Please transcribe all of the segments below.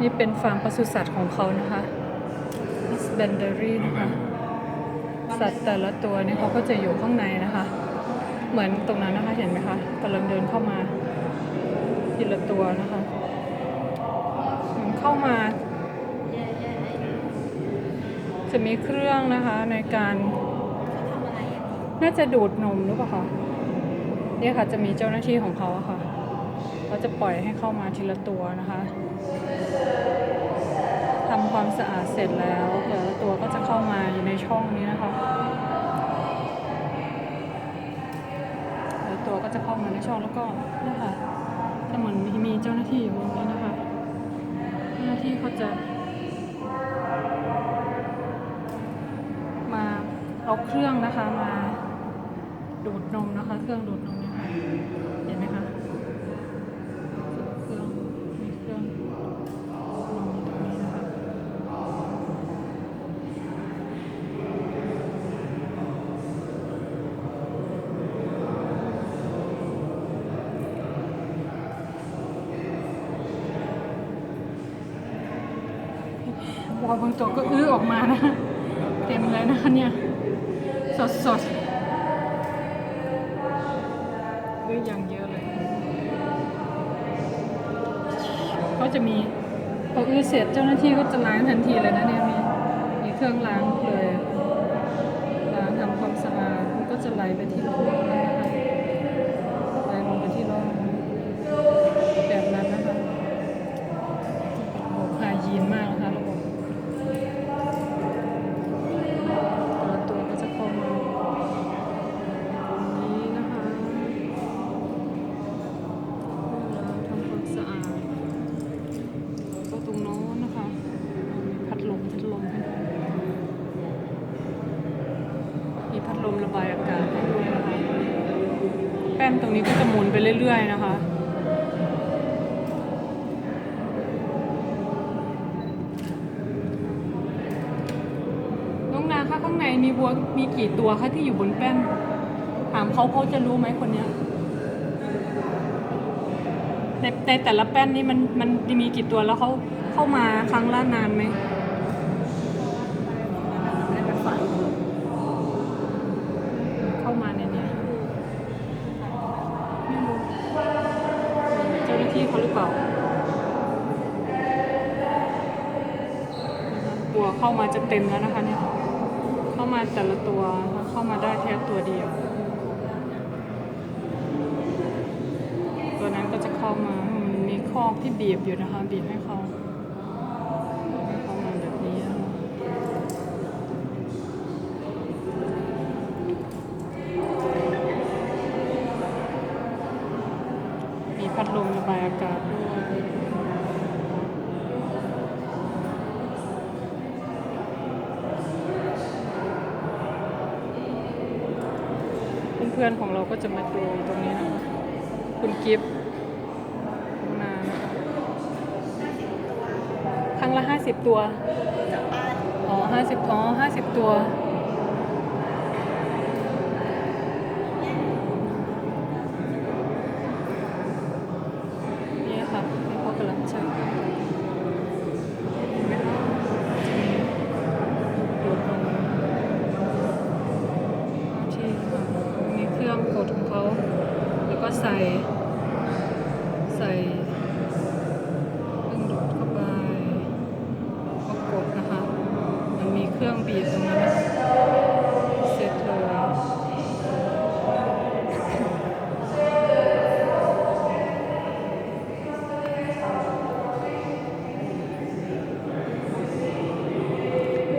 นี่เป็นฟาร์มปศุสัตว์ของเขานะคะ s b a n d a r y นะคะ สัตว์แต่ละตัวนี่เขาก็จะอยู่ข้างในนะคะ เหมือนตรงนั้นนะคะเห็นไหมคะกำลังเดินเข้ามาทีละตัวนะคะเหมือนเข้ามา จะมีเครื่องนะคะในการ น่าจะดูดนมหรือเปล่าคะเนี่ยค่ะจะมีเจ้าหน้าที่ของเขาะค่ะ เขาจะปล่อยให้เข้ามาทีละตัวนะคะทำความสะอาดเสร็จแล้วแต่ละตัวก็จะเข้ามาอยู่ในช่องนี้นะคะแต่ละตัวก็จะเข้ามาในช่องแล้วก็นี่ค่ะจะเหมือนมีเจ้าหน้าที่อยู่ตรงนี้นะคะเจ้าหน้าที่เขาจะมาเอาเครื่องนะคะมาดูดนมนะคะ เครื่องดูดนมเนี่ยค่ะคะเครื่องมีเครื่องดูดนมอยู่ตรงนี้นะคะ วบางตัวก็อื้อออกมานะคะเต็มเลยนะคะเนี่ย สดสดอื้ออย่างเยอะเลย ก็จะมีพออื้อเสร็จเจ้าหน้าที่ก็จะล้างทันทีเลยนะเนี่ยมีมีเครื่องล้างเลยล้างทำความสะอาดมันก็จะไหลไปที่ร่องนะคะไหลลงไปที่ร่องแบบนั้นนะคะโอ้คายีนมากนะคะระบบแต่ละตัวก็จะเข้ามาตรงนี้นะคะเวลาทำความสะอาด ก็ตรงโน้นนะคะ พัดลมพัดลมให้มีพัด ลมระบายอากาศให้ด้วยนะคะ แป้นตรงนี้ก็จะหมุนไปเรื่อยๆนะคะน้องนาคะข้างในมีวัวมีกี่ตัวคะที่อยู่บนแป้น ถามเขาเขาจะรู้ไหมคนเนี้ยในในแต่ละแป้นนี่มันมันมีกี่ตัวแล้วเขาเข้ามาครั้งละนานไหมได้ไปฝัน เข้ามาในเนี้ยไม่รู้เจ้าหน้าที่ เปล่าตัวเข้ามาจะเต็มแล้วนะคะเนี่ย เข้ามาแต่ละตัวเข้ามาได้แค่ตัวเดียว ตัวนั้นก็จะเข้ามา มันมีคอกที่บีบอยู่นะคะ บีบให้เขาให้เขามาแบบนี้นะคะมี พัดลมระบายอากาศด้วยเพื่อนๆของเราก็จะมาดูตรงนี้นะคะคุณกิฟต์มานะคะครั้งละห้าสิบตัว อ๋อห้าสิบอ๋อห้าสิบตัว นี่ค่ะนี่เขากำลังใช้เห็นไหมคะจะมีดูดนมที่ค่ะมีเครื่องกดของเขา แล้วก็ใส่ ใส่เครื่องดูดเข้าไปก็กดนะคะ มันมีเครื่องบีบตรงนั้นเสร็จเลย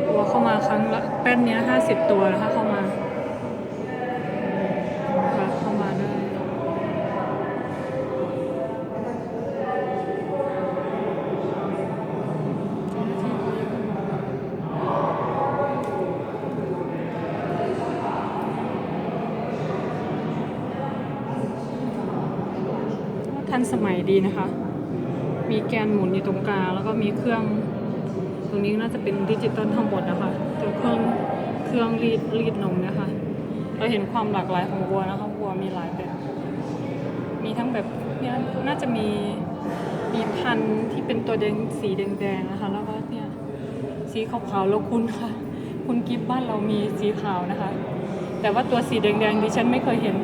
ตัวเข้ามาครั้งละแป้นเนี้ยห้าสิบตัวนะคะเข้ามานะคะเข้ามาได้ ทั นสมัยดีนะคะ มีแกนหมุนอยู่ตรงกลางแล้วก็มีเครื่อง ตรงนี้น่าจะเป็นดิจิตอลทั้งหมดนะคะตัวเครื่องเครื่องรีดรีดนมนะคะ เราเห็นความหลากหลายของวัวนะคะวัวมีหลายแบบ มีทั้งแบบเนี่ยน่าจะมีมีพันธุ์ที่เป็นตัวแดงสีแดงๆนะคะ แล้วก็เนี่ยสีขาวๆแล้วคุณค่ะ คุณกิฟบ้านเรามีสีขาวนะคะ แต่ว่าตัวสีแดงๆดิฉันไม่เคยเห็น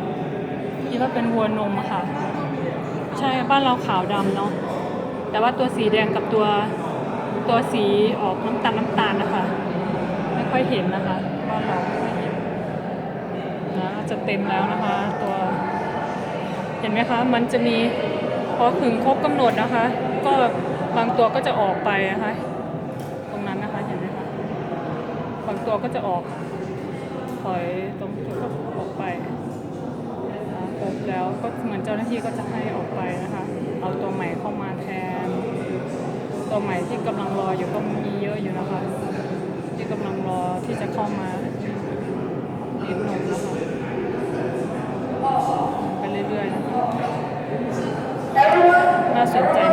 คิดว่าเป็นวัวนมอะค่ะ ช่บ้านเราขาวดำเนาะแต่ว่าตัวสีแดงกับตัวตัวสีออกน้ำตาลน้ำตาลนะคะ ไม่ค่อยเห็นนะคะบ้านเราไม่ค่อยเห็นนะจะเต็มแล้วนะคะ ตัวเห็นไหมคะมันจะมีพอถึงครบกำหนดนะคะ ก็บางตัวก็จะออกไปนะคะ ตรงนั้นนะคะเห็นไหมคะบางตัวก็จะออกถอยตรงตัวก็ออกไป แล้วก็เหมือนเจ้าหน้าที่ก็จะให้ออกไปนะคะ เอาตัวใหม่เข้ามาแทน ตัวใหม่ที่กำลังรออยู่ก็มีเยอะอยู่นะคะ ที่กำลังรอที่จะเข้ามารีดนมนะคะไปเรื่อยๆนะคะน่าสนใจมาก